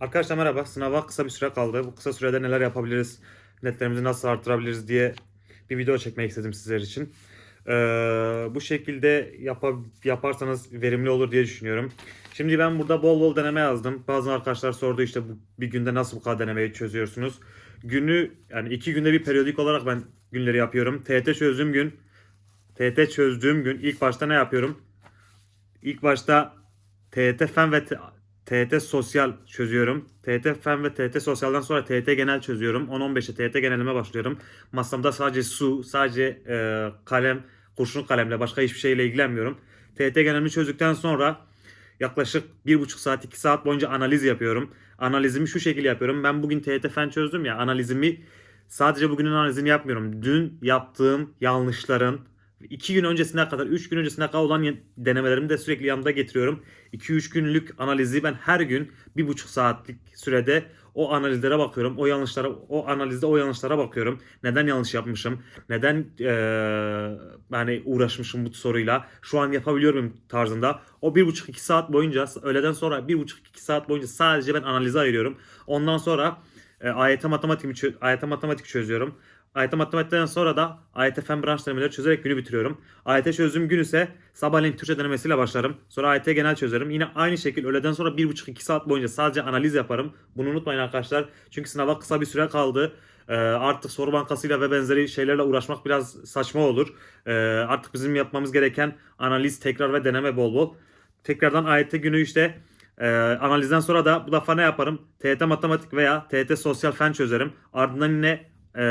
Arkadaşlar merhaba. Sınava kısa bir süre kaldı. Bu kısa sürede neler yapabiliriz, netlerimizi nasıl artırabiliriz diye bir video çekmek istedim sizler için. Ee, bu şekilde yapa- yaparsanız verimli olur diye düşünüyorum. Şimdi ben burada bol bol deneme yazdım. Bazı arkadaşlar sordu işte bu, bir günde nasıl bu kadar denemeyi çözüyorsunuz. Günü yani iki günde bir periyodik olarak ben günleri yapıyorum. TET çözdüğüm gün TET çözdüğüm gün ilk başta ne yapıyorum? İlk başta TET fen ve T- TET sosyal çözüyorum. TET fen ve TET sosyaldan sonra TET genel çözüyorum. 10-15'e TET genelime başlıyorum. Masamda sadece su, sadece e, kalem, kurşun kalemle başka hiçbir şeyle ilgilenmiyorum. TET genelimi çözdükten sonra yaklaşık 1,5 saat 2 saat boyunca analiz yapıyorum. Analizimi şu şekilde yapıyorum. Ben bugün TET fen çözdüm ya analizimi sadece bugünün analizini yapmıyorum. Dün yaptığım yanlışların 2 gün öncesine kadar, 3 gün öncesine kadar olan denemelerimi de sürekli yanımda getiriyorum. 2-3 günlük analizi ben her gün 1,5 saatlik sürede o analizlere bakıyorum. O yanlışlara, o analizde o yanlışlara bakıyorum. Neden yanlış yapmışım? Neden eee yani uğraşmışım bu soruyla? Şu an yapabiliyor muyum tarzında. O 1,5-2 saat boyunca, öğleden sonra 1,5-2 saat boyunca sadece ben analize ayırıyorum. Ondan sonra e, AYT matematik AYT matematik çözüyorum. AYT matematikten sonra da AYT fen branş denemeleri çözerek günü bitiriyorum. AYT çözdüğüm gün ise sabahleyin Türkçe denemesiyle başlarım. Sonra AYT genel çözerim. Yine aynı şekilde öğleden sonra 1,5-2 saat boyunca sadece analiz yaparım. Bunu unutmayın arkadaşlar. Çünkü sınava kısa bir süre kaldı. Ee, artık soru bankasıyla ve benzeri şeylerle uğraşmak biraz saçma olur. Ee, artık bizim yapmamız gereken analiz, tekrar ve deneme bol bol. Tekrardan AYT günü işte ee, analizden sonra da bu defa ne yaparım? TYT matematik veya TYT sosyal fen çözerim. Ardından yine e,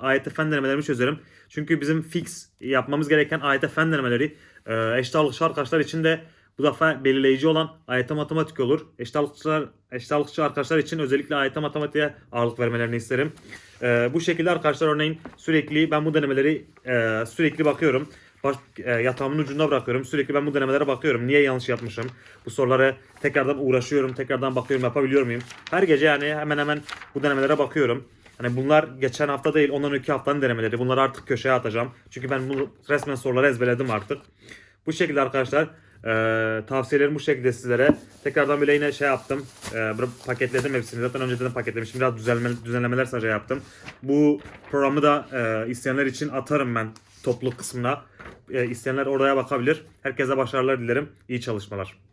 AYT fen denemelerimi çözerim. Çünkü bizim fix yapmamız gereken AYT fen denemeleri e, eşit arkadaşlar için de bu defa belirleyici olan AYT matematik olur. Eşit ağırlıkçılar, arkadaşlar için özellikle AYT matematiğe ağırlık vermelerini isterim. E, bu şekilde arkadaşlar örneğin sürekli ben bu denemeleri e, sürekli bakıyorum. Baş, e, yatağımın ucunda bırakıyorum. Sürekli ben bu denemelere bakıyorum. Niye yanlış yapmışım? Bu soruları tekrardan uğraşıyorum. Tekrardan bakıyorum yapabiliyor muyum? Her gece yani hemen hemen bu denemelere bakıyorum. Hani bunlar geçen hafta değil ondan önceki haftanın denemeleri. Bunları artık köşeye atacağım. Çünkü ben bunu resmen soruları ezberledim artık. Bu şekilde arkadaşlar e, tavsiyelerim bu şekilde sizlere. Tekrardan böyle yine şey yaptım. E, paketledim hepsini. Zaten önceden paketlemiştim. Biraz düzenleme, düzenlemeler sadece yaptım. Bu programı da e, isteyenler için atarım ben topluluk kısmına. E, isteyenler oraya bakabilir. Herkese başarılar dilerim. İyi çalışmalar.